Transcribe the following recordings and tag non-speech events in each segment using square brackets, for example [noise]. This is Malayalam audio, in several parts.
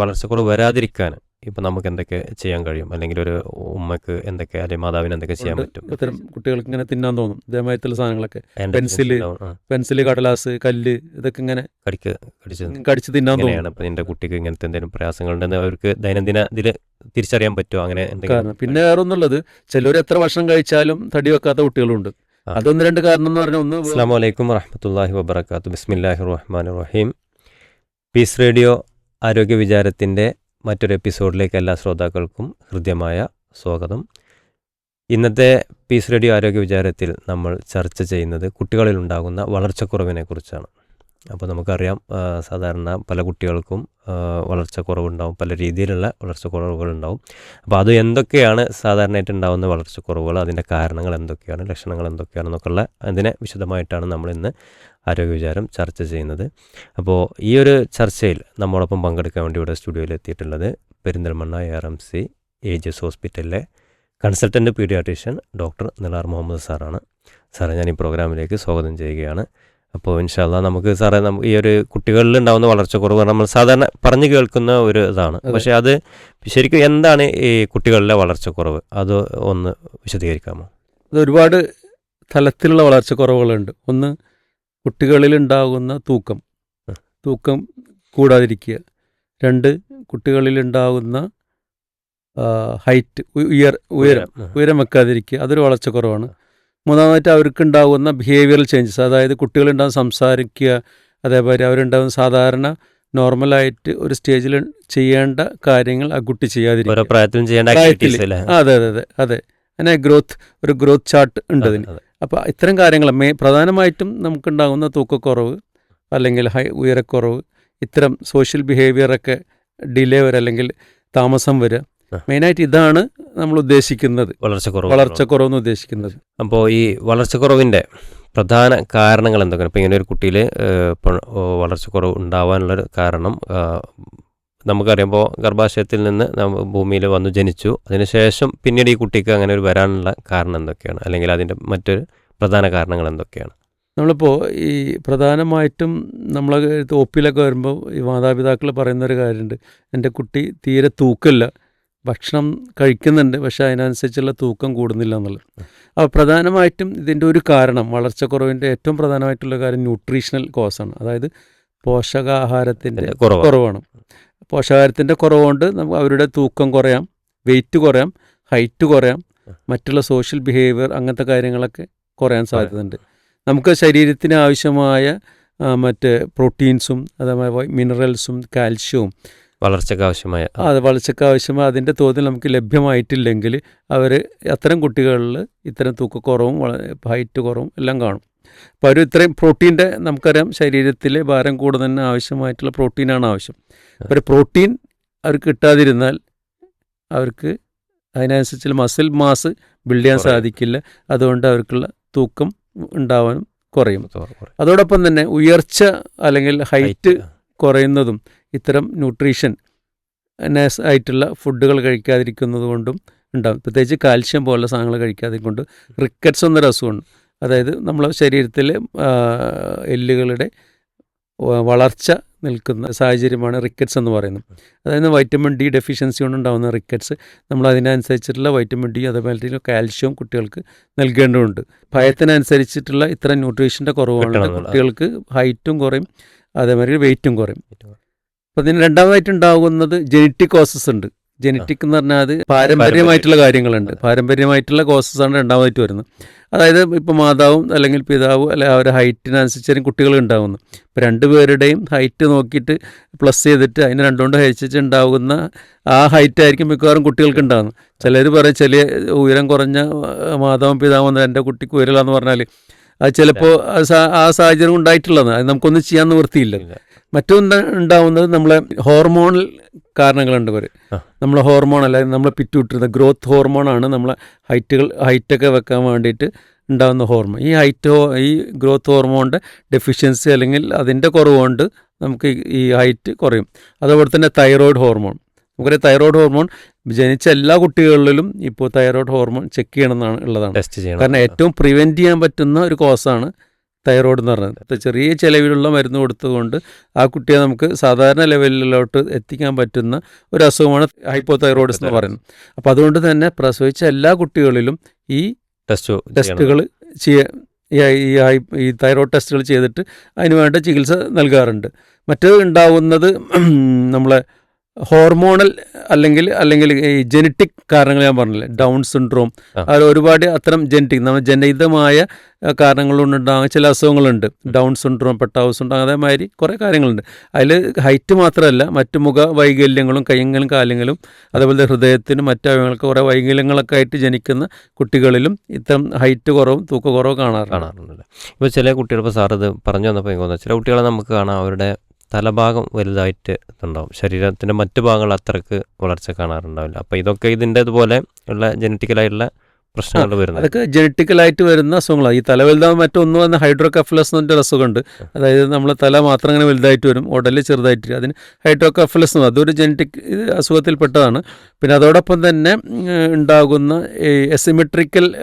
വളർച്ചക്കുറവ് വരാതിരിക്കാൻ ഇപ്പം നമുക്ക് എന്തൊക്കെ ചെയ്യാൻ കഴിയും? അല്ലെങ്കിൽ ഒരു ഉമ്മക്ക് എന്തൊക്കെ അല്ലെങ്കിൽ മാതാവിന് എന്തൊക്കെ ചെയ്യാൻ പറ്റും? ഇത്തരം കുട്ടികൾക്ക് ഇങ്ങനെ തിന്നാൻ തോന്നും. ഇതേമാതിരത്തുള്ള സാധനങ്ങളൊക്കെ. പെൻസിൽ, പെൻസിൽ കടലാസ് കല്ല് ഇതൊക്കെ ഇങ്ങനെ കടിക്ക് കടിച്ച് കടിച്ച് തിന്നാൻ തോന്നുകയാണ് അപ്പൊ നിന്റെ കുട്ടിക്ക് ഇങ്ങനത്തെ എന്തെങ്കിലും പ്രയാസങ്ങളുണ്ടെന്ന് അവർക്ക് ദൈനംദിന ഇതിൽ തിരിച്ചറിയാൻ പറ്റുമോ അങ്ങനെ എന്തെങ്കിലും? പിന്നെ വേറെ ഒന്നുള്ളത് ചിലർ എത്ര ഭക്ഷണം കഴിച്ചാലും തടി വെക്കാത്ത കുട്ടികളുണ്ട്. അതൊന്ന് രണ്ട് കാരണം എന്ന് പറഞ്ഞാൽ ഒന്ന് അസ്സാം വലൈക്കും വറഹമത്തല്ലാഹി വബർക്കാത്തു ബിസ്മില്ലാഹി റഹ്മാൻ റഹീം. പീസ് റേഡിയോ ആരോഗ്യ വിചാരത്തിന്റെ മറ്റൊരു എപ്പിസോഡിലേക്ക് എല്ലാ ശ്രോതാക്കൾക്കും ഹൃദ്യമായ സ്വാഗതം. ഇന്നത്തെ പീസ് റേഡിയോ ആരോഗ്യ വിചാരത്തിൽ നമ്മൾ ചർച്ച ചെയ്യുന്നത് കുട്ടികളിൽ ഉണ്ടാകുന്ന വളർച്ചക്കുറവിനെക്കുറിച്ചാണ്. അപ്പോൾ നമുക്കറിയാം സാധാരണ പല കുട്ടികൾക്കും വളർച്ചക്കുറവുണ്ടാവും പല രീതിയിലുള്ള വളർച്ചക്കുറവുകളുണ്ടാവും. അപ്പോൾ അത് എന്തൊക്കെയാണ് സാധാരണയായിട്ട് ഉണ്ടാകുന്ന വളർച്ചക്കുറവുകൾ അതിന്റെ കാരണങ്ങൾ എന്തൊക്കെയാണ് ലക്ഷണങ്ങൾ എന്തൊക്കെയാണെന്നൊക്കെയുള്ള അതിനെ വിശദമായിട്ടാണ് നമ്മൾ ഇന്ന് ആരോഗ്യ വിചാരം ചർച്ച ചെയ്യുന്നത്. അപ്പോൾ ഈ ഒരു ചർച്ചയിൽ നമ്മളൊപ്പം പങ്കെടുക്കാൻ വേണ്ടി ഇവിടെ സ്റ്റുഡിയോയിൽ എത്തിയിട്ടുള്ളത് Perinthalmanna A R M C ages ഹോസ്പിറ്റലിലെ consultant paediatrician doctor Nilar Muhammad സാറാണ്. സാറേ ഞാൻ ഈ പ്രോഗ്രാമിലേക്ക് സ്വാഗതം ചെയ്യുകയാണ്. അപ്പോൾ ഇൻഷാല്ല നമുക്ക് സാറേ നമുക്ക് ഈ ഒരു കുട്ടികളിൽ ഉണ്ടാകുന്ന വളർച്ചക്കുറവ് നമ്മൾ സാധാരണ പറഞ്ഞു കേൾക്കുന്ന ഒരു ഇതാണ്. പക്ഷേ അത് ശരിക്കും എന്താണ് ഈ കുട്ടികളിലെ വളർച്ചക്കുറവ്? അത് ഒന്ന് വിശദീകരിക്കാമോ? അത് ഒരുപാട് തലത്തിലുള്ള വളർച്ചക്കുറവുകളുണ്ട്. ഒന്ന് കുട്ടികളിൽ ഉണ്ടാകുന്ന തൂക്കം തൂക്കം കൂടാതിരിക്കുക. രണ്ട് കുട്ടികളിലുണ്ടാകുന്ന ഹൈറ്റ് ഉയർ ഉയരം. ഉയരം വെക്കാതിരിക്കുക. അതൊരു വളർച്ചക്കുറവാണ് മൂന്നാമതായിട്ട് അവർക്കുണ്ടാകുന്ന ബിഹേവിയറൽ ചേഞ്ചസ് അതായത് കുട്ടികളുണ്ടാകുന്ന സംസാരിക്കുക അതേപോലെ അവരുണ്ടാകുന്ന സാധാരണ നോർമലായിട്ട് ഒരു സ്റ്റേജിൽ ചെയ്യേണ്ട കാര്യങ്ങൾ ആ കുട്ടി അല്ലേ? അതെ അതെ അതെ. അതെ. അങ്ങനെ ഗ്രോത്ത് ഒരു ഗ്രോത്ത് ചാർട്ട് ഉണ്ട് അതിന് അതെ. അപ്പോൾ ഇത്തരം കാര്യങ്ങൾ മേ പ്രധാനമായിട്ടും നമുക്കുണ്ടാകുന്ന തൂക്കക്കുറവ് അല്ലെങ്കിൽ ഹൈ ഉയരക്കുറവ് ഇത്തരം സോഷ്യൽ ബിഹേവിയറൊക്കെ ഡിലേ വരെ അല്ലെങ്കിൽ താമസം വരിക മെയിനായിട്ട് ഇതാണ് നമ്മൾ ഉദ്ദേശിക്കുന്നത്. വളർച്ചക്കുറവ്. വളർച്ചക്കുറവെന്ന് ഉദ്ദേശിക്കുന്നത്. അപ്പോൾ ഈ വളർച്ചക്കുറവിന്റെ പ്രധാന കാരണങ്ങൾ എന്തൊക്കെയാണ്? ഇപ്പോൾ ഇങ്ങനെ ഒരു കുട്ടിയിൽ വളർച്ചക്കുറവ് ഉണ്ടാവാനുള്ളൊരു കാരണം നമുക്കറിയുമ്പോൾ ഗർഭാശയത്തിൽ നിന്ന് ഭൂമിയിൽ വന്നു ജനിച്ചു. അതിനുശേഷം പിന്നീട് ഈ കുട്ടിക്ക് അങ്ങനെ ഒരു വരാനുള്ള കാരണം എന്തൊക്കെയാണ്? അല്ലെങ്കിൽ അതിന്റെ മറ്റൊരു പ്രധാന കാരണങ്ങൾ എന്തൊക്കെയാണ്? നമ്മളിപ്പോൾ ഈ പ്രധാനമായിട്ടും നമ്മൾ ഒപ്പിലൊക്കെ വരുമ്പോൾ ഈ മാതാപിതാക്കൾ പറയുന്നൊരു കാര്യമുണ്ട് എന്റെ കുട്ടി തീരെ തൂക്കമില്ല. ഭക്ഷണം കഴിക്കുന്നുണ്ട് പക്ഷേ അതിനനുസരിച്ചുള്ള തൂക്കം കൂടുന്നില്ല എന്നുള്ളത്. അപ്പോൾ പ്രധാനമായിട്ടും ഇതിന്റെ ഒരു കാരണം വളർച്ചക്കുറവിന്റെ ഏറ്റവും പ്രധാനമായിട്ടുള്ള കാര്യം ന്യൂട്രീഷണൽ കോസാണ്. അതായത് പോഷകാഹാരത്തിന്റെ കുറവാണ്. പോഷകാഹാരത്തിന്റെ കുറവുകൊണ്ട് നമുക്ക് അവരുടെ തൂക്കം കുറയാം വെയിറ്റ് കുറയാം ഹൈറ്റ് കുറയാം മറ്റുള്ള സോഷ്യൽ ബിഹേവിയർ അങ്ങനത്തെ കാര്യങ്ങളൊക്കെ കുറയാൻ സാധ്യതയുണ്ട്. നമുക്ക് ശരീരത്തിന് ആവശ്യമായ മറ്റ് പ്രോട്ടീൻസും അതേപോലെ മിനറൽസും കാൽഷ്യവും വളർച്ചയ്ക്ക് ആവശ്യമായ അത് വളർച്ചയ്ക്ക് ആവശ്യമായ അതിന്റെ തോതിൽ നമുക്ക് ലഭ്യമായിട്ടില്ലെങ്കിൽ അവർ അത്തരം കുട്ടികളിൽ ഇത്തരം തൂക്കക്കുറവും ഹൈറ്റ് കുറവും എല്ലാം കാണും. അപ്പോൾ അവർ ഇത്രയും പ്രോട്ടീന്റെ നമുക്കറിയാം ശരീരത്തിൽ ഭാരം കൂടുന്നതിന് ആവശ്യമായിട്ടുള്ള പ്രോട്ടീനാണ് ആവശ്യം. അപ്പോൾ പ്രോട്ടീൻ അവർക്ക് കിട്ടാതിരുന്നാൽ അവർക്ക് അതിനനുസരിച്ചുള്ള മസിൽ മാസ് ബിൽഡ് ചെയ്യാൻ സാധിക്കില്ല. അതുകൊണ്ട് അവർക്കുള്ള തൂക്കം ഉണ്ടാവാനും കുറയും. അതോടൊപ്പം തന്നെ ഉയർച്ച അല്ലെങ്കിൽ ഹൈറ്റ് കുറയുന്നതും ഇത്തരം ന്യൂട്രീഷൻ നസ് ആയിട്ടുള്ള ഫുഡുകൾ കഴിക്കാതിരിക്കുന്നത് കൊണ്ടും ഉണ്ടാകും പ്രത്യേകിച്ച് കാൽഷ്യം പോലുള്ള സാധനങ്ങൾ കഴിക്കാതെ കൊണ്ട് റിക്കറ്റ്സ് എന്നൊരു അസുഖമുണ്ട്. അതായത് നമ്മളെ ശരീരത്തിൽ എല്ലുകളുടെ വളർച്ച നിൽക്കുന്ന സാഹചര്യമാണ് റിക്കറ്റ്സ് എന്ന് പറയുന്നത്. അതായത് വൈറ്റമിൻ ഡി ഡെഫിഷ്യൻസി കൊണ്ടുണ്ടാകുന്ന റിക്കറ്റ്സ് നമ്മൾ അതിനനുസരിച്ചിട്ടുള്ള വൈറ്റമിൻ ഡി അതേപോലെ തന്നെ കാൽഷ്യം കുട്ടികൾക്ക് നൽകേണ്ടതുണ്ട്. ഭയത്തിനനുസരിച്ചിട്ടുള്ള ഇത്ര ന്യൂട്രീഷന്റെ കുറവാണ്. കുട്ടികൾക്ക് ഹൈറ്റും കുറയും അതേമാതിരി വെയിറ്റും കുറയും. അപ്പോൾ ഇതിന് രണ്ടാമതായിട്ട് ഉണ്ടാകുന്നത് ജനറ്റിക് കോസസ് ഉണ്ട്. ജനറ്റിക് എന്ന് പറഞ്ഞാൽ അത് പാരമ്പര്യമായിട്ടുള്ള കാര്യങ്ങളുണ്ട്. പാരമ്പര്യമായിട്ടുള്ള കോസസ് ആണ് രണ്ടാമതായിട്ട് വരുന്നത്. അതായത് ഇപ്പോൾ മാതാവും അല്ലെങ്കിൽ പിതാവും അല്ലെ അവരുടെ ഹൈറ്റിനനുസരിച്ച് കുട്ടികൾ ഉണ്ടാകുന്നു ഇപ്പോൾ രണ്ടുപേരുടെയും ഹൈറ്റ് നോക്കിയിട്ട് പ്ലസ് ചെയ്തിട്ട് അതിന് രണ്ടുകൊണ്ട് ഹരിച്ചിട്ട് ഉണ്ടാകുന്ന ആ ഹൈറ്റ് ആയിരിക്കും മിക്കവാറും കുട്ടികൾക്ക് ഉണ്ടാകുന്നത് ചിലർ പറയും ചില ഉയരം കുറഞ്ഞ മാതാവും പിതാവും എന്റെ കുട്ടിക്ക് ഉയരലാന്ന് പറഞ്ഞാൽ അത് ചിലപ്പോൾ ആ സാഹചര്യം ഉണ്ടായിട്ടുള്ളതാണ് അത് നമുക്കൊന്നും ചെയ്യാൻ നിവൃത്തിയില്ല. മറ്റൊന്ന് ഉണ്ടാവുന്നത് നമ്മളെ ഹോർമോണൽ കാരണങ്ങളുണ്ട് വരെ നമ്മളെ ഹോർമോൺ അല്ലാതെ നമ്മളെ പിറ്റുവിട്ടിരുന്ന ഗ്രോത്ത് ഹോർമോണാണ് നമ്മളെ ഹൈറ്റുകൾ ഹൈറ്റൊക്കെ വെക്കാൻ വേണ്ടിയിട്ട് ഉണ്ടാകുന്ന ഹോർമോൺ ഈ ഹൈറ്റ് ഈ ഗ്രോത്ത് ഹോർമോണിന്റെ ഡെഫിഷ്യൻസി അല്ലെങ്കിൽ അതിന്റെ കുറവുകൊണ്ട് നമുക്ക് ഈ- ഹൈറ്റ് കുറയും. അതുപോലെ തന്നെ തൈറോയ്ഡ് ഹോർമോൺ നമുക്കറിയാം തൈറോയ്ഡ് ഹോർമോൺ ജനിച്ച എല്ലാ കുട്ടികളിലും ഇപ്പോൾ തൈറോയ്ഡ് ഹോർമോൺ ചെക്ക് ചെയ്യണമെന്നാണ് ഉള്ളതാണ്. ടെസ്റ്റ് ചെയ്യണം. കാരണം ഏറ്റവും പ്രിവെന്റ് ചെയ്യാൻ പറ്റുന്ന ഒരു കോസാണ് തൈറോയ്ഡ് എന്ന് പറയുന്നത് ചെറിയ ചിലവിലുള്ള മരുന്ന് കൊടുത്തുകൊണ്ട് ആ കുട്ടിയെ നമുക്ക് സാധാരണ ലെവലിലോട്ട് എത്തിക്കാൻ പറ്റുന്ന ഒരു അസുഖമാണ് ഹൈപ്പോ തൈറോയിഡ്സ് എന്ന് പറയുന്നത്. അപ്പോൾ അതുകൊണ്ട് തന്നെ പ്രസവിച്ച എല്ലാ കുട്ടികളിലും ഈ ടെസ്റ്റ് ടെസ്റ്റുകൾ ചെയ്യ ഈ ഈ ഹൈ- ഈ തൈറോയ്ഡ് ടെസ്റ്റുകൾ ചെയ്തിട്ട് അതിന് വേണ്ട ചികിത്സ നൽകാറുണ്ട്. മറ്റേത് ഉണ്ടാവുന്നത് നമ്മളെ ഹോർമോണൽ അല്ലെങ്കിൽ അല്ലെങ്കിൽ ഈ ജനറ്റിക് കാരണങ്ങൾ ഞാൻ പറഞ്ഞില്ലേ ഡൗൺ സിൻഡ്രോം അതിൽ ഒരുപാട് അത്തരം ജനറ്റിക് നമ്മൾ ജനിതമായ കാരണങ്ങളുണ്ടാകും ചില അസുഖങ്ങളുണ്ട്. ഡൗൺ സിൻഡ്രോം പെട്ടാവ് സിൻഡ്രോം അതേമാതിരി കുറേ കാര്യങ്ങളുണ്ട്. അതിൽ ഹൈറ്റ് മാത്രമല്ല മറ്റു മുഖ വൈകല്യങ്ങളും കയ്യങ്ങളും കാലങ്ങളും അതേപോലെ ഹൃദയത്തിനും മറ്റു അവയവങ്ങൾക്ക് കുറേ വൈകല്യങ്ങളൊക്കെ ആയിട്ട് ജനിക്കുന്ന കുട്ടികളിലും ഇത്തരം ഹൈറ്റ് കുറവും തൂക്ക കുറവും കാണാറുണ്ട്. കാണാറുണ്ടല്ലോ? ഇപ്പോൾ ചില കുട്ടികൾ ഇപ്പോൾ സാർ ഇത് പറഞ്ഞു വന്നപ്പോൾ ചില കുട്ടികളെ നമുക്ക് കാണാം അവരുടെ തലഭാഗം വലുതായിട്ട് ഉണ്ടാവും ശരീരത്തിന്റെ മറ്റു ഭാഗങ്ങൾ അത്രയ്ക്ക് വളർച്ച കാണാറുണ്ടാവില്ല. അപ്പോൾ ഇതൊക്കെ ഇതിന്റെ ഇതുപോലെ ഉള്ള ജനറ്റിക്കലായിട്ടുള്ള പ്രശ്നങ്ങൾ വരുന്നത്. അതൊക്കെ ജനറ്റിക്കലായിട്ട് വരുന്ന അസുഖങ്ങളാണ്. ഈ തല വലുതാവും മറ്റൊന്നും വന്ന ഹൈഡ്രോകഫലസ് എന്നൊരു അസുഖമുണ്ട്. അതായത് നമ്മൾ തല മാത്രം അങ്ങനെ വലുതായിട്ട് വരും ഉടൽ ചെറുതായിട്ട്. അതിന് ഹൈഡ്രോകഫലസ് എന്ന് പറയും. അതൊരു ജനറ്റിക് അസുഖത്തിൽപ്പെട്ടതാണ്. പിന്നെ അതോടൊപ്പം തന്നെ ഉണ്ടാകുന്ന ഈ എസിമെട്രിക്കൽ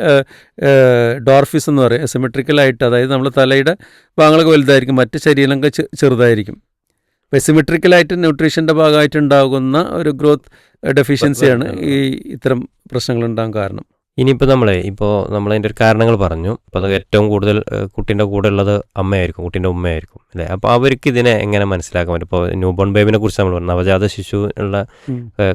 ഡോർഫിസ് എന്ന് പറയും. എസിമെട്രിക്കലായിട്ട് അതായത് നമ്മൾ തലയുടെ ഭാഗങ്ങളൊക്കെ വലുതായിരിക്കും മറ്റ് ശരീരങ്ങൾ ചെ- ചെറുതായിരിക്കും എസിമെട്രിക്കലായിട്ട് ന്യൂട്രീഷന്റെ ഭാഗമായിട്ട് ഉണ്ടാകുന്ന ഒരു ഗ്രോത്ത് ഡെഫിഷ്യൻസിയാണ് ഈ ഇത്തരം പ്രശ്നങ്ങൾ ഉണ്ടാകാൻ കാരണം. ഇനിയിപ്പോൾ നമ്മളെ ഇപ്പോൾ നമ്മളതിന്റെ ഒരു കാരണങ്ങൾ പറഞ്ഞു. അപ്പോൾ അത് ഏറ്റവും കൂടുതൽ കുട്ടീന്റെ കൂടെ ഉള്ളത് അമ്മയായിരിക്കും കുട്ടീന്റെ ഉമ്മയായിരിക്കും അല്ലേ? അപ്പോൾ അവർക്ക് ഇതിനെ എങ്ങനെ മനസ്സിലാക്കാൻ പറ്റും? ഇപ്പോൾ ന്യൂ ബോൺ ബേബിനെ കുറിച്ച് നമ്മൾ പറഞ്ഞു. നവജാത ശിശു ഉള്ള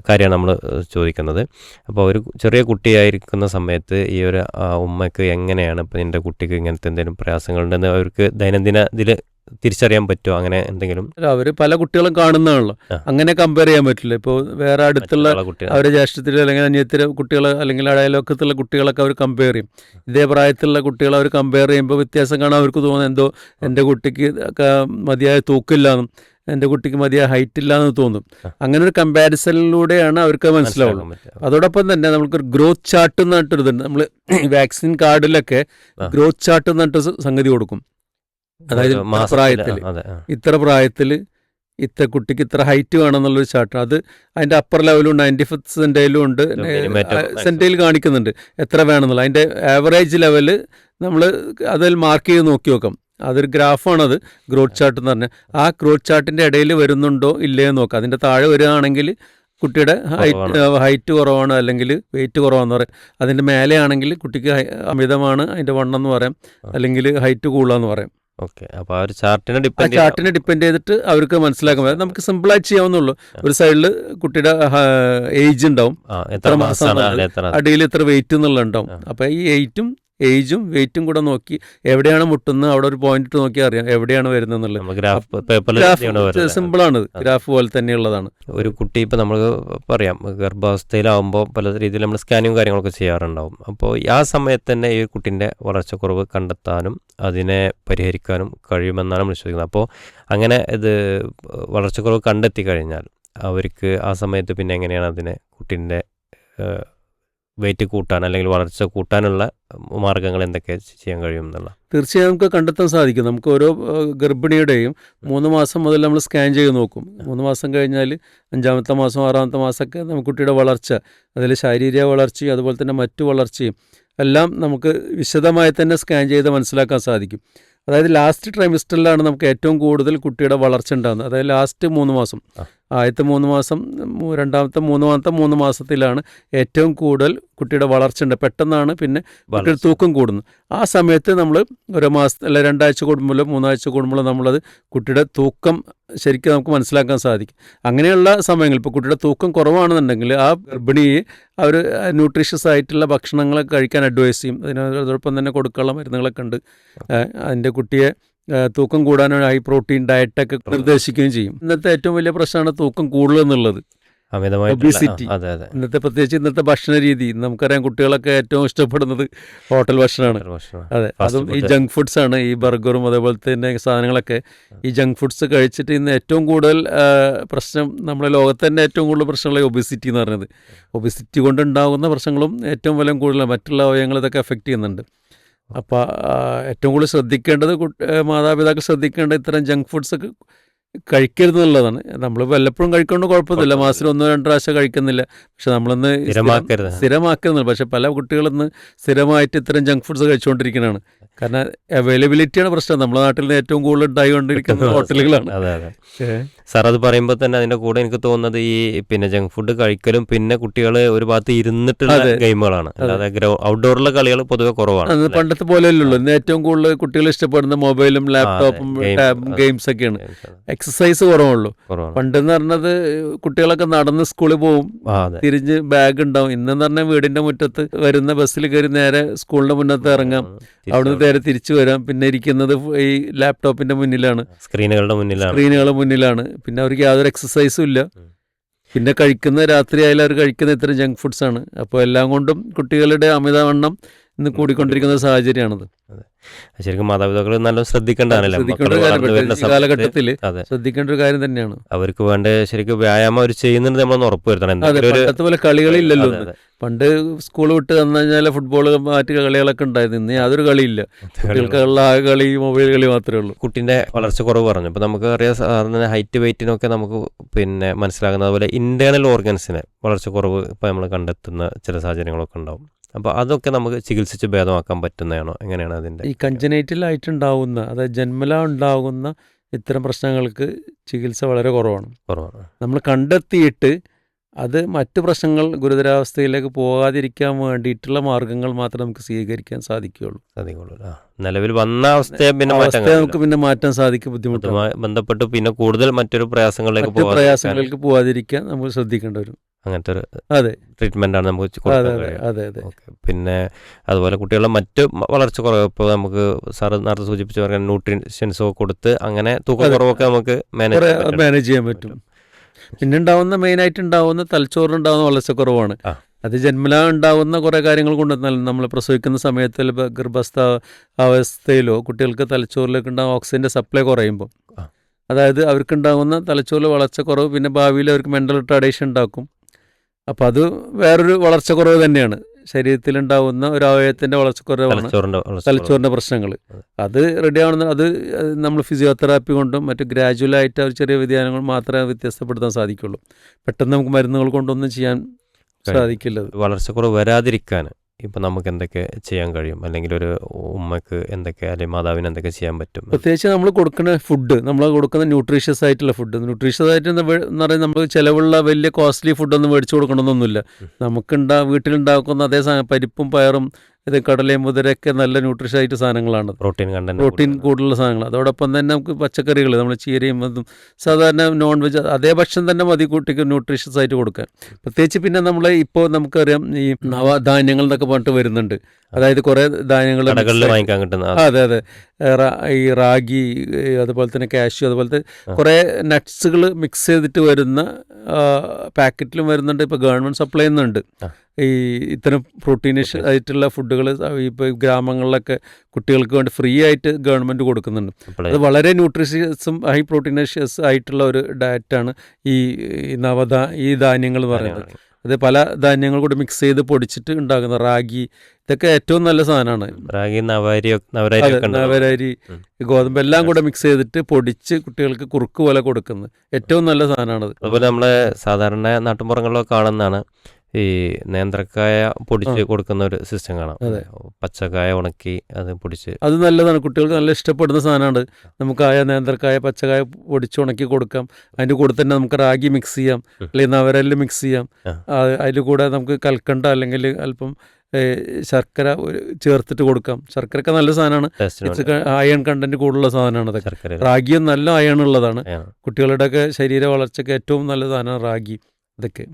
കാര്യമാണ് നമ്മൾ ചോദിക്കുന്നത്. അപ്പോൾ ഒരു ചെറിയ കുട്ടിയായിരിക്കുന്ന സമയത്ത് ഈ ഒരു ഉമ്മയ്ക്ക് എങ്ങനെയാണ് ഇപ്പോൾ എന്റെ കുട്ടിക്ക് ഇങ്ങനത്തെ എന്തെങ്കിലും പ്രയാസങ്ങളുണ്ടെന്ന് അവർക്ക് ദൈനംദിന ഇതിൽ തിരിച്ചറിയാൻ പറ്റുമോ അങ്ങനെ എന്തെങ്കിലും? അവർ പല കുട്ടികളും കാണുന്നതാണല്ലോ. അങ്ങനെ കമ്പയർ ചെയ്യാൻ പറ്റില്ല. ഇപ്പോൾ വേറെ അടുത്തുള്ള അവരുടെ ജ്യേഷ്ഠത്തിൽ അല്ലെങ്കിൽ അന്യത്തിലെ കുട്ടികൾ അല്ലെങ്കിൽ അടയലോക്കത്തുള്ള കുട്ടികളൊക്കെ അവർ കമ്പയർ ചെയ്യും. ഇതേ പ്രായത്തിലുള്ള കുട്ടികൾ അവർ കമ്പയർ ചെയ്യുമ്പോൾ വ്യത്യാസം കാണാൻ അവർക്ക് തോന്നുന്നത് എന്തോ എന്റെ കുട്ടിക്ക് മതിയായ തൂക്കില്ല എന്നും എന്റെ കുട്ടിക്ക് മതിയായ ഹൈറ്റ് ഇല്ല എന്ന് തോന്നും അങ്ങനെ ഒരു കമ്പാരിസണിലൂടെയാണ് അവർക്ക് മനസ്സിലാവുള്ളൂ. അതോടൊപ്പം തന്നെ നമുക്കൊരു ഗ്രോത്ത് ചാർട്ട് എന്ന് പറഞ്ഞിട്ടൊരിതുണ്ട് നമ്മൾ വാക്സിൻ [clears throat] കാർഡിലൊക്കെ ഗ്രോത്ത് ചാർട്ട് എന്ന് പറഞ്ഞിട്ട് സംഗതി കൊടുക്കും. അതായത് പ്രായത്തിൽ. ഇത്ര പ്രായത്തിൽ ഇത്ര കുട്ടിക്ക് ഇത്ര ഹൈറ്റ് വേണമെന്നുള്ളൊരു ചാർട്ട് അത് അതിന്റെ അപ്പർ ലെവലും നയന്റി ഫിഫ്ത്ത് സെന്റൈലും ഉണ്ട്. സെന്റൈൽ കാണിക്കുന്നുണ്ട്. എത്ര വേണമെന്നുള്ള. അതിന്റെ ആവറേജ് ലെവൽ നമ്മൾ അതിൽ മാർക്ക് ചെയ്ത് നോക്കി നോക്കാം. അതൊരു ഗ്രാഫാണത് ഗ്രോത്ത് ചാർട്ട് എന്ന് പറഞ്ഞാൽ. ആ ഗ്രോത്ത് ചാർട്ടിന്റെ ഇടയിൽ വരുന്നുണ്ടോ ഇല്ലേ എന്ന് നോക്കാം. അതിന്റെ താഴെ വരികയാണെങ്കിൽ കുട്ടിയുടെ ഹൈറ്റ് ഹൈറ്റ് കുറവാണ് അല്ലെങ്കിൽ വെയിറ്റ് കുറവാണെന്ന് പറയാം. അതിന്റെ മേലെയാണെങ്കിൽ കുട്ടിക്ക് അമിതമാണ് അതിന്റെ വണ്ണം എന്ന് പറയാം അല്ലെങ്കിൽ ഹൈറ്റ് കൂടുതലാന്ന് പറയാം. ഓക്കെ. അപ്പോൾ ആ ഒരു ചാർട്ടിനെ ആ ഡിപ്പെൻഡ് ചാർട്ടിനെ ഡിപ്പെൻഡ് ചെയ്തിട്ട് അവർക്ക് മനസ്സിലാക്കാൻ പറ്റും. നമുക്ക് സിമ്പിളായിട്ട് ചെയ്യാവുന്നുള്ളൂ ഒരു സൈഡിൽ കുട്ടിയുടെ ഏജ് ഉണ്ടാവും. ആ എത്ര എത്ര മാസമാണ് മാസമാണ് എത്ര അടിയിൽ ഇത്ര വെയിറ്റ് എന്നുള്ളത് ഉണ്ടാവും. അപ്പോൾ ഈ എയ്റ്റും ഏജും വെയിറ്റും കൂടെ നോക്കി എവിടെയാണ് മുട്ടുന്നത് അവിടെ ഒരു പോയിന്റ് ഇട്ട് നോക്കി അറിയാം എവിടെയാണ് വരുന്നത് എന്നുള്ളത്. സിമ്പിളാണ് ഗ്രാഫ് പോലെ തന്നെയുള്ളതാണ്. ഒരു കുട്ടി ഇപ്പം നമ്മൾ പറയാം ഗർഭാവസ്ഥയിലാവുമ്പോൾ പല രീതിയിൽ നമ്മൾ സ്കാനിങ്ങും കാര്യങ്ങളൊക്കെ ചെയ്യാറുണ്ടാവും. അപ്പോൾ ആ സമയത്ത് തന്നെ ഈ കുട്ടീന്റെ വളർച്ചക്കുറവ് കണ്ടെത്താനും അതിനെ പരിഹരിക്കാനും കഴിയുമെന്നാണ് നമ്മൾ വിശ്വസിക്കുന്നത്. അപ്പോൾ അങ്ങനെ ഇത് വളർച്ചക്കുറവ് കണ്ടെത്തി കഴിഞ്ഞാൽ അവർക്ക് ആ സമയത്ത് പിന്നെ എങ്ങനെയാണ് അതിനെ കുട്ടീന്റെ വെയിറ്റ് കൂട്ടാൻ അല്ലെങ്കിൽ വളർച്ച കൂട്ടാനുള്ള മാർഗങ്ങൾ എന്തൊക്കെ ചെയ്യാൻ കഴിയും എന്നുള്ള? തീർച്ചയായും നമുക്ക് കണ്ടെത്താൻ സാധിക്കും. നമുക്ക് ഓരോ ഗർഭിണിയുടെയും മൂന്ന് മാസം മുതൽ നമ്മൾ സ്കാൻ ചെയ്ത് നോക്കും. മൂന്ന് മാസം കഴിഞ്ഞാൽ അഞ്ചാമത്തെ മാസം ആറാമത്തെ മാസമൊക്കെ നമുക്ക് കുട്ടിയുടെ വളർച്ച അതിൽ ശാരീരിക വളർച്ചയും അതുപോലെ തന്നെ മറ്റു വളർച്ചയും എല്ലാം നമുക്ക് വിശദമായി തന്നെ സ്കാൻ ചെയ്ത് മനസ്സിലാക്കാൻ സാധിക്കും. അതായത് ലാസ്റ്റ് ട്രൈമിസ്റ്ററിലാണ് നമുക്ക് ഏറ്റവും കൂടുതൽ കുട്ടിയുടെ വളർച്ച ഉണ്ടാകുന്നത്. അതായത് ലാസ്റ്റ് മൂന്ന് മാസം. ആദ്യത്തെ മൂന്ന് മാസം രണ്ടാമത്തെ മൂന്നാമത്തെ മൂന്ന് മാസത്തിലാണ് ഏറ്റവും കൂടുതൽ കുട്ടിയുടെ വളർച്ച ഉണ്ട്. പെട്ടെന്നാണ് പിന്നെ കുട്ടിയുടെ. തൂക്കം കൂടുന്നു ആ സമയത്ത് നമ്മൾ ഒരു മാസത്തെ അല്ല രണ്ടാഴ്ച കൂടുമ്പോഴോ മൂന്നാഴ്ച കൂടുമ്പോഴോ നമ്മളത് കുട്ടിയുടെ തൂക്കം ശരിക്കും നമുക്ക് മനസ്സിലാക്കാൻ സാധിക്കും. അങ്ങനെയുള്ള സമയങ്ങൾ ഇപ്പോൾ കുട്ടിയുടെ തൂക്കം കുറവാണെന്നുണ്ടെങ്കിൽ ആ ഗർഭിണി അവർ ന്യൂട്രീഷ്യസ് ആയിട്ടുള്ള ഭക്ഷണങ്ങളൊക്കെ കഴിക്കാൻ അഡ്വൈസ് ചെയ്യും. അതിനോടൊപ്പം തന്നെ കൊടുക്കാനുള്ള മരുന്നുകളൊക്കെ ഉണ്ട്. അതിന്റെ കുട്ടിയെ തൂക്കം കൂടാനും ഹൈ പ്രോട്ടീൻ ഡയറ്റൊക്കെ നിർദ്ദേശിക്കുകയും ചെയ്യും. ഇന്നത്തെ ഏറ്റവും വലിയ പ്രശ്നമാണ് തൂക്കം കൂടുതൽ എന്നുള്ളത് ഒബിസിറ്റി അതെ അതെ. ഇന്നത്തെ പ്രത്യേകിച്ച് ഇന്നത്തെ ഭക്ഷണ രീതി. നമുക്കറിയാം കുട്ടികളൊക്കെ ഏറ്റവും ഇഷ്ടപ്പെടുന്നത് ഹോട്ടൽ ഭക്ഷണമാണ്. ഭക്ഷണം. അതെ അതും ഈ ജങ്ക് ഫുഡ്സ് ആണ്. ഈ ബർഗറും അതേപോലെ തന്നെ സാധനങ്ങളൊക്കെ ഈ ജങ്ക് ഫുഡ്സ് കഴിച്ചിട്ട് ഇന്ന് ഏറ്റവും കൂടുതൽ പ്രശ്നം നമ്മുടെ ലോകത്ത് തന്നെ ഏറ്റവും കൂടുതൽ പ്രശ്നമുള്ള ഒബിസിറ്റി എന്ന് പറയുന്നത്. ഒബിസിറ്റി കൊണ്ടുണ്ടാകുന്ന പ്രശ്നങ്ങളും ഏറ്റവും വലിയ കൂടുതലാണ് മറ്റുള്ള അവയവങ്ങൾ ഇതൊക്കെ എഫക്റ്റ് ചെയ്യുന്നുണ്ട്. അപ്പോൾ ഏറ്റവും കൂടുതൽ ശ്രദ്ധിക്കേണ്ടത് കുട്ടി- മാതാപിതാക്കൾ ശ്രദ്ധിക്കേണ്ട ഇത്തരം ജങ്ക് ഫുഡ്സ് ഒക്കെ കഴിക്കരുത് എന്നുള്ളതാണ്. നമ്മൾ വല്ലപ്പോഴും കഴിക്കൊണ്ട് കുഴപ്പമൊന്നുമില്ല. മാസത്തിൽ ഒന്നോ രണ്ടോ പ്രാവശ്യം കഴിക്കുന്നില്ല. പക്ഷെ നമ്മളൊന്ന് സ്ഥിരം- സ്ഥിരമാക്കരുത്. സ്ഥിരമാക്കുന്നില്ല പക്ഷെ പല കുട്ടികളിന്ന് സ്ഥിരമായിട്ട് ഇത്തരം ജങ്ക് ഫുഡ്സ് കഴിച്ചുകൊണ്ടിരിക്കുന്നതാണ് കാരണം അവൈലബിലിറ്റിയാണ് പ്രശ്നം. നമ്മുടെ നാട്ടിൽ നിന്ന് ഏറ്റവും കൂടുതൽ ഉണ്ടായി കൊണ്ടിരിക്കുന്ന ഹോട്ടലുകളാണ് [laughs] അതെ അതെ. സാർ അത് പറയുമ്പോൾ തന്നെ അതിന്റെ കൂടെ എനിക്ക് തോന്നുന്നത് ഈ പിന്നെ ജങ്ക് ഫുഡ് കഴിക്കലും പിന്നെ കുട്ടികൾ ഒരു ഭാഗത്ത് ഇരുന്നിട്ടുള്ള ഗെയിമുകളാണ് അല്ലാതെ ഔട്ട്ഡോറിലെ കളികൾ പൊതുവെ കുറവാണ്. പണ്ടത്തെ പോലെ അല്ലല്ലോ ഇന്ന് ഏറ്റവും കൂടുതൽ കുട്ടികൾ ഇഷ്ടപ്പെടുന്ന മൊബൈലും ലാപ്ടോപ്പും ടാബും ഗെയിംസ് ഒക്കെയാണ്. എക്സസൈസ് കുറവുള്ളൂ. പണ്ടെന്ന് പറഞ്ഞത് കുട്ടികളൊക്കെ നടന്ന് സ്കൂളിൽ പോകും തിരിഞ്ഞ് ബാഗ് ഉണ്ടാവും. ഇന്നെന്ന് പറഞ്ഞാൽ വീടിന്റെ മുറ്റത്ത് വരുന്ന ബസ്സിൽ കയറി നേരെ സ്കൂളിന്റെ മുന്നത്ത് ഇറങ്ങാം. അവിടുന്ന് നേരെ തിരിച്ചു വരാം. പിന്നെ ഇരിക്കുന്നത് ഈ ലാപ്ടോപ്പിന്റെ മുന്നിലാണ്. സ്ക്രീനുകളുടെ മുന്നിലാണ്. സ്ക്രീനുകളുടെ മുന്നിലാണ്. പിന്നെ അവർക്ക് യാതൊരു എക്സസൈസും ഇല്ല. പിന്നെ കഴിക്കുന്ന രാത്രി ആയാലും അവർ കഴിക്കുന്ന ഇത്തരം ജങ്ക് ഫുഡ്സ് ആണ്. അപ്പോൾ എല്ലാം കൊണ്ടും കുട്ടികളുടെ അമിതവണ്ണം ഇന്ന് കൂടിക്കൊണ്ടിരിക്കുന്ന സാഹചര്യമാണത്. ശരിക്കും മാതാപിതാക്കൾ നല്ല ശ്രദ്ധിക്കേണ്ടതാണല്ലോ? ശ്രദ്ധിക്കേണ്ട ഒരു കാര്യം വരുന്ന ഈ സമയത്ത് കാലഘട്ടത്തിൽ ശ്രദ്ധിക്കേണ്ട ഒരു കാര്യം തന്നെയാണ്. അവർക്ക് വേണ്ട ശരിക്കും വ്യായാമം അവർ ചെയ്യുന്നുണ്ട് നമ്മൾ ഉറപ്പ് വരുത്തണം. അതെ ഒരു പണ്ടത്തെ കളികളില്ലല്ലോ. പണ്ട് സ്കൂൾ വിട്ട് വന്നു കഴിഞ്ഞാൽ ഫുട്ബോൾ മാറ്റി കളികളൊക്കെ ഉണ്ടായിരുന്നു. ഇന്ന് യാതൊരു കളിയില്ല. കുട്ടികൾക്കുള്ള ആ കളി മൊബൈൽ കളി മാത്രമേ ഉള്ളൂ. കുട്ടിന്റെ വളർച്ച കുറവ് പറഞ്ഞു അപ്പോൾ നമുക്ക് അറിയാം സാധാരണ ഹൈറ്റ് വെയിറ്റിനൊക്കെ നമുക്ക് പിന്നെ മനസ്സിലാകുന്നത് അതുപോലെ ഇന്റേണൽ ഓർഗൻസിന് വളർച്ച കുറവ് ഇപ്പൊ നമ്മൾ കണ്ടെത്തുന്ന ചില സാഹചര്യങ്ങളൊക്കെ ഉണ്ടാവും. അപ്പോൾ അതൊക്കെ നമുക്ക് ചികിത്സിച്ച് ഭേദമാക്കാൻ പറ്റുന്നതാണോ? എങ്ങനെയാണ് അതിന്റെ ഈ കഞ്ചനേറ്റിലായിട്ടുണ്ടാവുന്ന അതായത് ജന്മല ഉണ്ടാകുന്ന ഇത്തരം പ്രശ്നങ്ങൾക്ക് ചികിത്സ വളരെ കുറവാണ്. കുറവാണ്. നമ്മൾ കണ്ടെത്തിയിട്ട് അത് മറ്റു പ്രശ്നങ്ങൾ ഗുരുതരാവസ്ഥയിലേക്ക് പോകാതിരിക്കാൻ വേണ്ടിയിട്ടുള്ള മാർഗങ്ങൾ മാത്രമേ നമുക്ക് സ്വീകരിക്കാൻ സാധിക്കുകയുള്ളൂ. സാധിക്കുകയുള്ളൂ നിലവിൽ വന്ന അവസ്ഥയെ പിന്നെ മാറ്റാൻ നമുക്ക് പിന്നെ മാറ്റാൻ സാധിക്കും ബുദ്ധിമുട്ടുമായി ബന്ധപ്പെട്ട് പിന്നെ കൂടുതൽ മറ്റൊരു പ്രയാസങ്ങളിലേക്ക് പ്രയാസങ്ങളിലേക്ക് പോകാതിരിക്കാൻ നമ്മൾ ശ്രദ്ധിക്കേണ്ടി വരും. അങ്ങനത്തെ ഒരു അതെ. ട്രീറ്റ്മെന്റ് ആണ് നമുക്ക് കൊടുക്കുന്നത് അതെ അതെ അതെ പിന്നെ അതുപോലെ കുട്ടികളുടെ മറ്റ് വളർച്ച കുറവ് ഇപ്പോൾ നമുക്ക് സാറ് നേരത്തെ സൂചിപ്പിച്ച പറയാൻ ന്യൂട്രീഷ്യൻസ് കൊടുത്ത് അങ്ങനെ തൂക്ക കുറവൊക്കെ നമുക്ക് മാനേജ് ചെയ്യാൻ പറ്റും. മാനേജ് ചെയ്യാൻ പറ്റും. പിന്നെ ഉണ്ടാവുന്ന മെയിനായിട്ട് ഉണ്ടാവുന്ന തലച്ചോറിനുണ്ടാവുന്ന വളർച്ചക്കുറവാണ്. അത് ജന്മലാ ഉണ്ടാവുന്ന കുറേ കാര്യങ്ങൾ കൊണ്ടുവന്നാൽ നമ്മൾ പ്രസവിക്കുന്ന സമയത്ത് ചിലപ്പോൾ ഗർഭസ്ഥ അവസ്ഥയിലോ കുട്ടികൾക്ക് തലച്ചോറിലേക്ക് ഉണ്ടാകുന്ന ഓക്സിജന്റെ സപ്ലൈ കുറയുമ്പോൾ. അതായത് അവർക്കുണ്ടാകുന്ന തലച്ചോറിൽ വളർച്ചക്കുറവ് പിന്നെ ഭാവിയിൽ അവർക്ക് മെന്റൽ റിട്ടാഡേഷൻ ഉണ്ടാക്കും. അപ്പോൾ അത് വേറൊരു വളർച്ചക്കുറവ് തന്നെയാണ് ശരീരത്തിലുണ്ടാവുന്ന ഒരു അവയവത്തിന്റെ വളർച്ചക്കുറവാണ്. തലച്ചോറിന്റെ പ്രശ്നങ്ങൾ അത് റെഡി ആവണമെന്ന് അത് നമ്മൾ ഫിസിയോതെറാപ്പി കൊണ്ടും മറ്റു ഗ്രാജുവലായിട്ട് ഒരു ചെറിയ വ്യതിയാനങ്ങൾ മാത്രമേ വ്യത്യസ്തപ്പെടുത്താൻ സാധിക്കുള്ളൂ പെട്ടെന്ന് നമുക്ക് മരുന്നുകൾ കൊണ്ടൊന്നും ചെയ്യാൻ സാധിക്കില്ല. വളർച്ചക്കുറവ് വരാതിരിക്കാൻ ഇപ്പം നമുക്ക് എന്തൊക്കെ ചെയ്യാൻ കഴിയും? അല്ലെങ്കിൽ ഒരു ഉമ്മക്ക് എന്തൊക്കെ അല്ലെങ്കിൽ മാതാവിന് എന്തൊക്കെ ചെയ്യാൻ പറ്റും? പ്രത്യേകിച്ച് നമ്മൾ കൊടുക്കുന്ന ഫുഡ് നമ്മൾ കൊടുക്കുന്ന ന്യൂട്രീഷ്യസ് ആയിട്ടുള്ള ഫുഡ്. ന്യൂട്രീഷ്യസ് ആയിട്ട് എന്ന് പറയുന്നത് നമ്മൾ ചിലവുള്ള വലിയ കോസ്റ്റ്ലി ഫുഡൊന്നും മേടിച്ചു കൊടുക്കണമെന്നൊന്നുമില്ല. നമുക്കുണ്ടാ വീട്ടിലുണ്ടാക്കുന്ന അതേ പരിപ്പും പയറും ഇത് കടലയും മുതിരയൊക്കെ നല്ല ന്യൂട്രീഷ്യസ് ആയിട്ട് സാധനങ്ങളാണ്. പ്രോട്ടീൻ കണ്ടന്റ് പ്രോട്ടീൻ കൂടുതലുള്ള സാധനങ്ങൾ അതോടൊപ്പം തന്നെ നമുക്ക് പച്ചക്കറികൾ നമ്മൾ ചീരയും അതും സാധാരണ നോൺ വെജ് അതേ ഭക്ഷണം തന്നെ മതി കുട്ടിക്ക് ന്യൂട്രീഷ്യസ് ആയിട്ട് കൊടുക്കാൻ. പ്രത്യേകിച്ച് പിന്നെ നമ്മൾ ഇപ്പോൾ നമുക്കറിയാം ഈ നവധാന്യങ്ങൾ എന്നൊക്കെ പറഞ്ഞിട്ട് വരുന്നുണ്ട്. അതായത് കുറേ ധാന്യങ്ങൾ വാങ്ങിക്കാൻ കിട്ടുന്ന അതെ അതെ. ഈ റാഗി അതുപോലെ തന്നെ കാഷ്യൂ അതുപോലത്തെ. കുറേ നട്ട്സുകൾ മിക്സ് ചെയ്തിട്ട് വരുന്ന പാക്കറ്റിലും വരുന്നുണ്ട്. ഇപ്പോൾ ഗവൺമെന്റ് സപ്ലൈ ചെയ്യുന്നുണ്ട്. ഈ ഇത്തരം പ്രോട്ടീനിഷ് ആയിട്ടുള്ള ഫുഡുകൾ ഇപ്പോൾ ഗ്രാമങ്ങളിലൊക്കെ കുട്ടികൾക്ക് വേണ്ടി ഫ്രീ ആയിട്ട് ഗവൺമെന്റ് കൊടുക്കുന്നുണ്ട്. അത് വളരെ ന്യൂട്രീഷ്യസും ഹൈ പ്രോട്ടീനഷ്യസ് ആയിട്ടുള്ള ഒരു ഡയറ്റാണ് ഈ നവധാ ഈ ധാന്യങ്ങൾ എന്ന് പറയുന്നത് അത് പല ധാന്യങ്ങൾ കൂടി മിക്സ് ചെയ്ത് പൊടിച്ചിട്ട് ഉണ്ടാക്കുന്ന റാഗി ഇതൊക്കെ ഏറ്റവും നല്ല സാധനമാണ്. റാഗി നവരി നവരാരി ഗോതമ്പ് എല്ലാം കൂടെ മിക്സ് ചെയ്തിട്ട് പൊടിച്ച് കുട്ടികൾക്ക് കുറുക്ക് പോലെ കൊടുക്കുന്നത്. ഏറ്റവും നല്ല സാധനമാണത്. അതുപോലെ നമ്മളെ സാധാരണ നാട്ടുമ്പുറങ്ങളിലൊക്കെ കാണുന്നതാണ് ഈ നേന്ത്രക്കായ പൊടിച്ച് കൊടുക്കുന്ന ഒരു സിസ്റ്റം കാണാം. പച്ചക്കായ ഉണക്കി അത് പൊടിച്ച് അത് നല്ലതാണ്. കുട്ടികൾക്ക് നല്ല ഇഷ്ടപ്പെടുന്ന സാധനമാണ്. നമുക്കായ നേന്ത്രക്കായ പച്ചക്കായ പൊടിച്ച് ഉണക്കി കൊടുക്കാം. അതിന്റെ കൂടെ തന്നെ നമുക്ക് റാഗി മിക്സ് ചെയ്യാം. അല്ലെങ്കിൽ നവരൽ മിക്സ് ചെയ്യാം. അതിൽ കൂടെ നമുക്ക് കൽക്കണ്ട അല്ലെങ്കിൽ അല്പം ശർക്കര ചേർത്തിട്ട് കൊടുക്കാം. ശർക്കരക്ക് നല്ല സാധനമാണ്. അയൺ കണ്ടന്റ് കൂടുതലുള്ള സാധനമാണ് അതൊക്കെ. റാഗിയും നല്ല അയൺ ഉള്ളതാണ്. കുട്ടികളുടെ കുട്ടികളുടെയൊക്കെ ശരീര വളർച്ചയ്ക്ക് ഏറ്റവും നല്ല സാധനമാണ് റാഗി. ഇതൊക്കെ.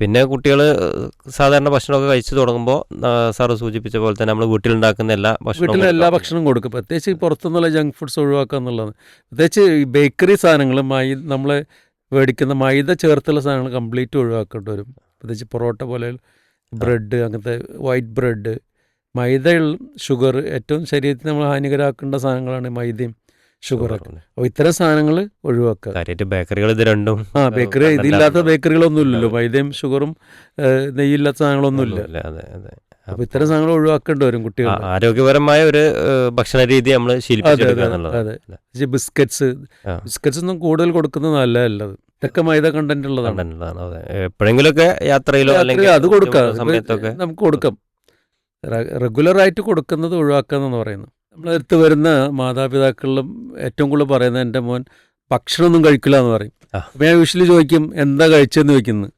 പിന്നെ കുട്ടികൾ സാധാരണ ഭക്ഷണമൊക്കെ കഴിച്ചു തുടങ്ങുമ്പോൾ സാറ് സൂചിപ്പിച്ച പോലെ തന്നെ നമ്മൾ വീട്ടിലുണ്ടാക്കുന്ന എല്ലാ ഭക്ഷണവും എല്ലാ. ഭക്ഷണവും കൊടുക്കും. പ്രത്യേകിച്ച് ഈ പുറത്തുനിന്നുള്ള ജങ്ക് ഫുഡ്സ് ഒഴിവാക്കുക എന്നുള്ളത്. പ്രത്യേകിച്ച് ഈ ബേക്കറി സാധനങ്ങൾ മൈ നമ്മൾ മേടിക്കുന്ന മൈദ ചേർത്തുള്ള സാധനങ്ങൾ കംപ്ലീറ്റ് ഒഴിവാക്കേണ്ടി വരും. പ്രത്യേകിച്ച് പൊറോട്ട പോലെ ബ്രെഡ് അങ്ങനത്തെ വൈറ്റ് ബ്രെഡ് മൈദയുള്ള ഷുഗർ ഏറ്റവും ശരീരത്തിന് നമ്മൾ ഹാനികരാക്കേണ്ട സാധനങ്ങളാണ് മൈദയും ഷുഗറൊക്കെ അപ്പോൾ ഇത്തരം സാധനങ്ങൾ ഒഴിവാക്കുക. കാര്യമായിട്ട് ബേക്കറികൾ ഇത് രണ്ടും ആ ബേക്കറി ഇതില്ലാത്ത. ബേക്കറികളൊന്നും ഇല്ലല്ലോ മൈദയും ഷുഗറും നെയ്യില്ലാത്ത സാധനങ്ങളൊന്നുമില്ല. ഇല്ല അതെ അതെ. അപ്പോൾ ഇത്തരം സാധനങ്ങൾ ഒഴിവാക്കേണ്ടി വരും കുട്ടികൾ ആരോഗ്യപരമായ ഒരു ഭക്ഷണ രീതി നമ്മൾ ശീലിപ്പിച്ചെടുക്കുക. ബിസ്ക്കറ്റ്സ് ബിസ്ക്കറ്റ്സ് ഒന്നും കൂടുതൽ കൊടുക്കുന്നത് നല്ലതല്ല. ഇതൊക്കെ മൈദ കണ്ടന്റ് ഉള്ളതാണ്. എപ്പോഴെങ്കിലൊക്കെ യാത്രയിലോ അല്ലെങ്കിൽ അത് കൊടുക്കാം. സമയത്തൊക്കെ നമുക്ക് കൊടുക്കാം. റെഗുലർ ആയിട്ട് കൊടുക്കുന്നത് ഒഴിവാക്കാന്ന് പറയുന്നത്. നമ്മളടുത്ത് വരുന്ന മാതാപിതാക്കളിലും ഏറ്റവും കൂടുതൽ പറയുന്നത് എന്റെ മോൻ ഭക്ഷണമൊന്നും കഴിക്കില്ല എന്ന് പറയും. ഞാൻ യൂഷ്വലി ചോദിക്കും എന്താ കഴിച്ചെന്ന് ചോദിക്കുന്നത്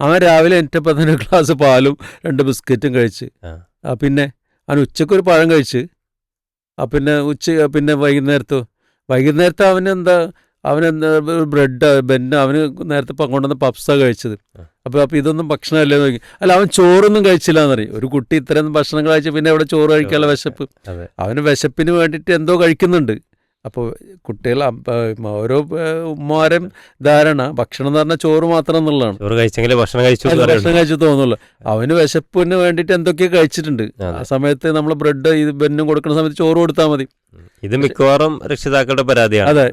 അവൻ രാവിലെ എന്റെ പതിനൊരു ഗ്ലാസ് പാലും രണ്ട് ബിസ്ക്കറ്റും കഴിച്ച്. പിന്നെ അവൻ ഉച്ചക്കൊരു പഴം കഴിച്ച്. ആ പിന്നെ ഉച്ച പിന്നെ വൈകുന്നേരത്തോ? വൈകുന്നേരത്തെ അവന് എന്താ അവനെന്താ ബ്രെഡ് ബെന്ന അവന് നേരത്തെ കൊണ്ടുവന്ന പപ്സാണ് കഴിച്ചത്. അപ്പോൾ അപ്പോൾ ഇതൊന്നും ഭക്ഷണമല്ലേ നോക്കി അല്ല അവൻ ചോറൊന്നും കഴിച്ചില്ല എന്നറിയും ഒരു കുട്ടി ഇത്രയൊന്നും ഭക്ഷണം കഴിച്ച പിന്നെ അവിടെ ചോറ് കഴിക്കാനുള്ള വിശപ്പ്? അവന് വിശപ്പിന് വേണ്ടിയിട്ട് എന്തോ കഴിക്കുന്നുണ്ട്. അപ്പോൾ കുട്ടികൾ ഓരോ ഉമ്മമാരും ഉമ്മാരും ധാരണ ഭക്ഷണം എന്ന് പറഞ്ഞാൽ ചോറ് മാത്രം എന്നുള്ളതാണ്. ഭക്ഷണം കഴിച്ചു ഭക്ഷണം. കഴിച്ചു തോന്നുള്ളൂ. അവന് വിശപ്പിന് വേണ്ടിയിട്ട് എന്തൊക്കെയോ കഴിച്ചിട്ടുണ്ട്. ആ. സമയത്ത് നമ്മൾ ബ്രെഡ് ഇത് ബെന്നും കൊടുക്കുന്ന സമയത്ത് ചോറ് കൊടുത്താൽ മതി. ഇത് മിക്കവാറും രക്ഷിതാക്കളുടെ പരാതിയാണ്. അതെ.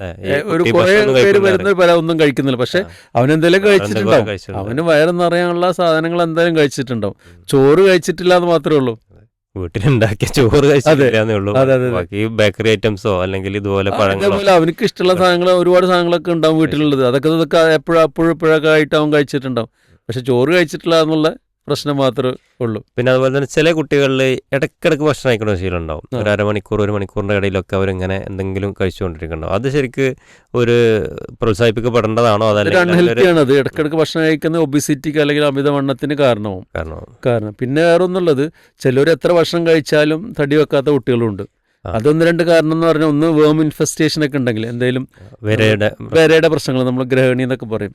ഒരു കുറെ പേര് വരുന്ന പല ഒന്നും കഴിക്കുന്നില്ല. പക്ഷെ അവനെന്തെങ്കിലും അവൻ എന്തെങ്കിലും കഴിച്ചിട്ടുണ്ടാവും. കഴിച്ചിട്ടുണ്ട്. അവന് വയറെന്നറിയാനുള്ള സാധനങ്ങൾ എന്തായാലും കഴിച്ചിട്ടുണ്ടാവും. ചോറ് കഴിച്ചിട്ടില്ല എന്ന് മാത്രമേ ഉള്ളൂ. വീട്ടിലുണ്ടാക്കിയ ചോറ് കഴിച്ചിട്ടില്ലാന്നേ ഉള്ളൂ. ബാക്കി ബേക്കറി ഐറ്റംസോ അല്ലെങ്കിൽ ഇതുപോലെ പഴങ്ങളോ. അവനക്ക് ഇഷ്ടമുള്ള സാധനങ്ങൾ ഒരുപാട് സാധനങ്ങളൊക്കെ ഉണ്ടാവും വീട്ടിലുള്ളത്. അതൊക്കെ ഇതൊക്കെ എപ്പോഴും അപ്പോഴും ഇപ്പോഴൊക്കെ ആയിട്ട് അവൻ കഴിച്ചിട്ടുണ്ടാവും. പക്ഷെ ചോറ് കഴിച്ചിട്ടില്ല എന്നുള്ള പ്രശ്നം മാത്രമേ ഉള്ളൂ. പിന്നെ അതുപോലെ തന്നെ ചില കുട്ടികളിൽ ഇടയ്ക്കിടയ്ക്ക് ഭക്ഷണം കഴിക്കുന്ന ശീലം ഉണ്ടാവും. ഒരു അരമണിക്കൂർ ഒരു മണിക്കൂറിന്റെ ഇടയിലൊക്കെ അവരിങ്ങനെ എന്തെങ്കിലും കഴിച്ചുകൊണ്ടിരിക്കുന്നുണ്ടാവും. അത് ശരിക്ക് ഒരു പ്രോത്സാഹിപ്പിക്കപ്പെടേണ്ടതാണോ അതല്ലെങ്കിൽ ആണ് അത്. ഇടക്കിടക്ക് ഭക്ഷണം കഴിക്കുന്ന ഒബിസിറ്റിക്ക് അല്ലെങ്കിൽ അമിതവണ്ണത്തിന് കാരണവും. കാരണം കാരണം. പിന്നെ വേറെ ഒന്നുള്ളത് ചിലർ എത്ര ഭക്ഷണം കഴിച്ചാലും തടി വെക്കാത്ത കുട്ടികളുണ്ട്. അതൊന്ന് രണ്ട് കാരണം എന്ന് പറഞ്ഞാൽ ഒന്ന് വേം ഇൻഫെസ്റ്റേഷൻ ഒക്കെ ഉണ്ടെങ്കിൽ എന്തെങ്കിലും വിരയുടെ വരയുടെ പ്രശ്നങ്ങൾ നമ്മൾ ഗ്രഹണി എന്നൊക്കെ പറയും.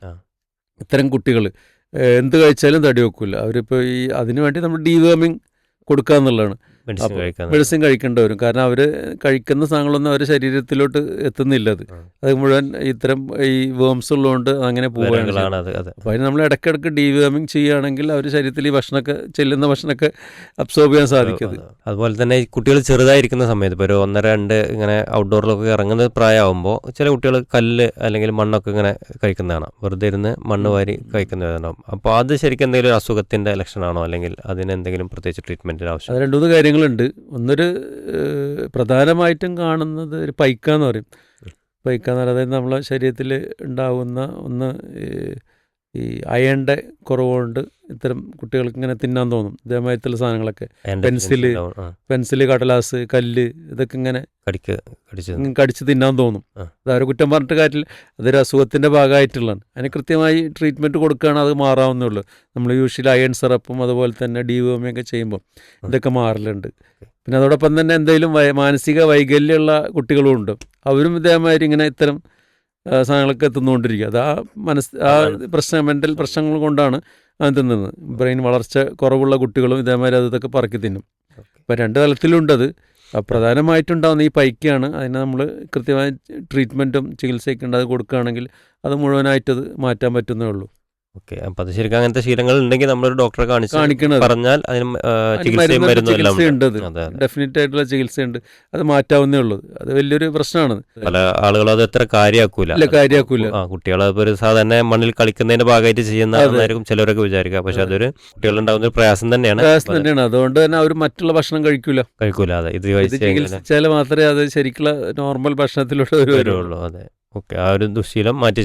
ഇത്തരം കുട്ടികൾ എന്ത് കഴിച്ചാലും തടി വെക്കില്ല അവരിപ്പോൾ ഈ അതിനു വേണ്ടി നമ്മൾ ഡീവേമിങ് കൊടുക്കുക എന്നുള്ളതാണ് മെഡിസിൻ കഴിക്കേണ്ടി വരും. കാരണം അവർ കഴിക്കുന്ന സാധനങ്ങളൊന്നും അവരുടെ ശരീരത്തിലോട്ട് എത്തുന്നില്ല അത്. അത് മുഴുവൻ ഇത്തരം ഈ വേംസ് ഉള്ളതുകൊണ്ട് അങ്ങനെ പോവുകയാണ് അപ്പോൾ അതിന് നമ്മൾ ഇടയ്ക്കിടയ്ക്ക് ഡീവേമിങ് ചെയ്യുകയാണെങ്കിൽ അവർ ശരീരത്തിൽ ഈ ഭക്ഷണമൊക്കെ ചെല്ലുന്ന ഭക്ഷണമൊക്കെ അബ്സോർബ് ചെയ്യാൻ സാധിക്കും അത്. അതുപോലെ തന്നെ ഈ കുട്ടികൾ ചെറുതായിരിക്കുന്ന സമയത്ത് ഇപ്പോൾ ഒരു ഒന്നര രണ്ട് ഇങ്ങനെ ഔട്ട്ഡോറിലൊക്കെ ഇറങ്ങുന്ന പ്രായമാകുമ്പോൾ ചില കുട്ടികൾ കല്ല് അല്ലെങ്കിൽ മണ്ണൊക്കെ ഇങ്ങനെ കഴിക്കുന്നതാണ്. വെറുതെ ഇരുന്ന് മണ്ണ് വാരി കഴിക്കുന്നതാണോ അപ്പോൾ അത് ശരിക്കും എന്തെങ്കിലും ഒരു അസുഖത്തിന്റെ ലക്ഷണമാണോ? അല്ലെങ്കിൽ അതിന് എന്തെങ്കിലും പ്രത്യേകിച്ച് ട്രീറ്റ്മെന്റിന് ആവശ്യം? രണ്ട് മൂന്ന് കാര്യങ്ങളുണ്ട്. ഒന്നൊരു പ്രധാനമായിട്ടും കാണുന്നത് ഒരു പൈക്ക എന്ന് പറയും. പൈക്ക എന്ന് പറയുന്നത് അതായത് നമ്മളെ ശരീരത്തിൽ ഉണ്ടാകുന്ന ഒന്ന് ഈ- അയണിന്റെ കുറവുകൊണ്ട് ഇത്തരം കുട്ടികൾക്ക് ഇങ്ങനെ തിന്നാൻ തോന്നും. ഇതേമാതിരത്തുള്ള സാധനങ്ങളൊക്കെ. പെൻസിൽ, പെൻസിൽ കടലാസ് കല്ല് ഇതൊക്കെ ഇങ്ങനെ കടിച്ച് തിന്നാൻ തോന്നും. അത് അവരെ കുറ്റം പറഞ്ഞിട്ട് കാര്യത്തിൽ അതൊരു അസുഖത്തിന്റെ ഭാഗമായിട്ടുള്ളതാണ്. അതിന് കൃത്യമായി ട്രീറ്റ്മെന്റ് കൊടുക്കുകയാണ് അത് മാറാവുന്നേ ഉള്ളൂ. നമ്മൾ യൂഷ്വലി അയൺ സിറപ്പും അതുപോലെ തന്നെ ഡിവോമിയൊക്കെ ചെയ്യുമ്പോൾ ഇതൊക്കെ മാറലുണ്ട്. പിന്നെ അതോടൊപ്പം തന്നെ എന്തെങ്കിലും മാനസിക വൈകല്യമുള്ള കുട്ടികളും ഉണ്ട്. അവരും ഇതേമാതിരി ഇങ്ങനെ ഇത്തരം സാധനങ്ങളൊക്കെ തിന്നുകൊണ്ടിരിക്കുക. അത് ആ മനസ് ആ പ്രശ്നം മെന്റൽ പ്രശ്നങ്ങൾ കൊണ്ടാണ് അത് തിന്നുന്നത്. ബ്രെയിൻ വളർച്ച കുറവുള്ള കുട്ടികളും ഇതേമാതിരി അത് ഇതൊക്കെ പറക്കി തിന്നും. അപ്പോൾ രണ്ട് തലത്തിലുണ്ട് അത് ആ, പ്രധാനമായിട്ടുണ്ടാകുന്ന ഈ പൈക്കാണ് അതിനെ നമ്മൾ കൃത്യമായ ട്രീറ്റ്മെന്റും ചികിത്സയൊക്കെ ഉണ്ട്. അത് കൊടുക്കുകയാണെങ്കിൽ അത് മുഴുവനായിട്ടത് മാറ്റാൻ പറ്റുന്നേ ഉള്ളൂ. ഓക്കെ അപ്പൊ അത് ശരിക്കും അങ്ങനത്തെ ശീലങ്ങൾ ഉണ്ടെങ്കിൽ നമ്മളൊരു ഡോക്ടറെ കാണിച്ച് പറഞ്ഞാൽ അതിന് ചികിത്സയും അതെ. ഡെഫിനറ്റ് ആയിട്ടുള്ള ചികിത്സയുണ്ട്. അത് മാറ്റാവുന്നേ ഉള്ളൂ. അത് വലിയൊരു പ്രശ്നമാണ്. പല ആളുകൾ അത് എത്ര കാര്യമാക്കൂല കാര്യമാക്കൂല. ആ കുട്ടികൾ ഒരു സാധാരണ മണ്ണിൽ കളിക്കുന്നതിന്റെ ഭാഗമായിട്ട് ചെയ്യുന്ന ചെയ്യുന്നതായിരിക്കും ചിലവരൊക്കെ വിചാരിക്കുക. പക്ഷെ അതൊരു കുട്ടികളുണ്ടാവുന്ന ഒരു പ്രയാസം തന്നെയാണ്. പ്രയാസം തന്നെയാണ്. അതുകൊണ്ട് തന്നെ അവർ മറ്റുള്ള ഭക്ഷണം കഴിക്കൂല. കഴിക്കൂല. അതെ ഇത് ചികിത്സിച്ചാൽ മാത്രമേ അത് ശരിക്കുള്ള നോർമൽ ഭക്ഷണത്തിലൂടെ വരുള്ളൂ. അതെ. ഓക്കെ ആ ഒരു ദുശീലം മാറ്റി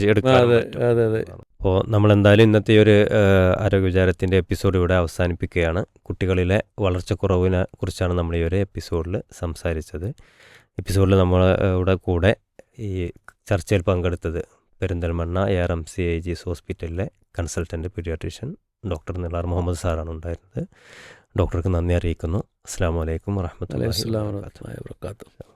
അതെ. അപ്പോൾ നമ്മൾ എന്തായാലും ഇന്നത്തെ ഈ ഒരു ആ, ആരോഗ്യ വിചാരത്തിന്റെ എപ്പിസോഡ് ഇവിടെ അവസാനിപ്പിക്കുകയാണ്. കുട്ടികളിലെ വളർച്ചക്കുറവിനെ കുറിച്ചാണ് നമ്മൾ ഈ ഒരു എപ്പിസോഡിൽ സംസാരിച്ചത്. എപ്പിസോഡിൽ നമ്മൾ ഇവിടെ കൂടെ ഈ ചർച്ചയിൽ പങ്കെടുത്തത് Perinthalmanna A R M C I G S ഹോസ്പിറ്റലിലെ consultant paediatrician doctor Nilar Muhammad സാറാണ് ഉണ്ടായിരുന്നത്. ഡോക്ടർക്ക് നന്ദി അറിയിക്കുന്നു. അസ്സാം വലൈക്കും വാഹമത്തല്ലാ വബറകാതുഹു.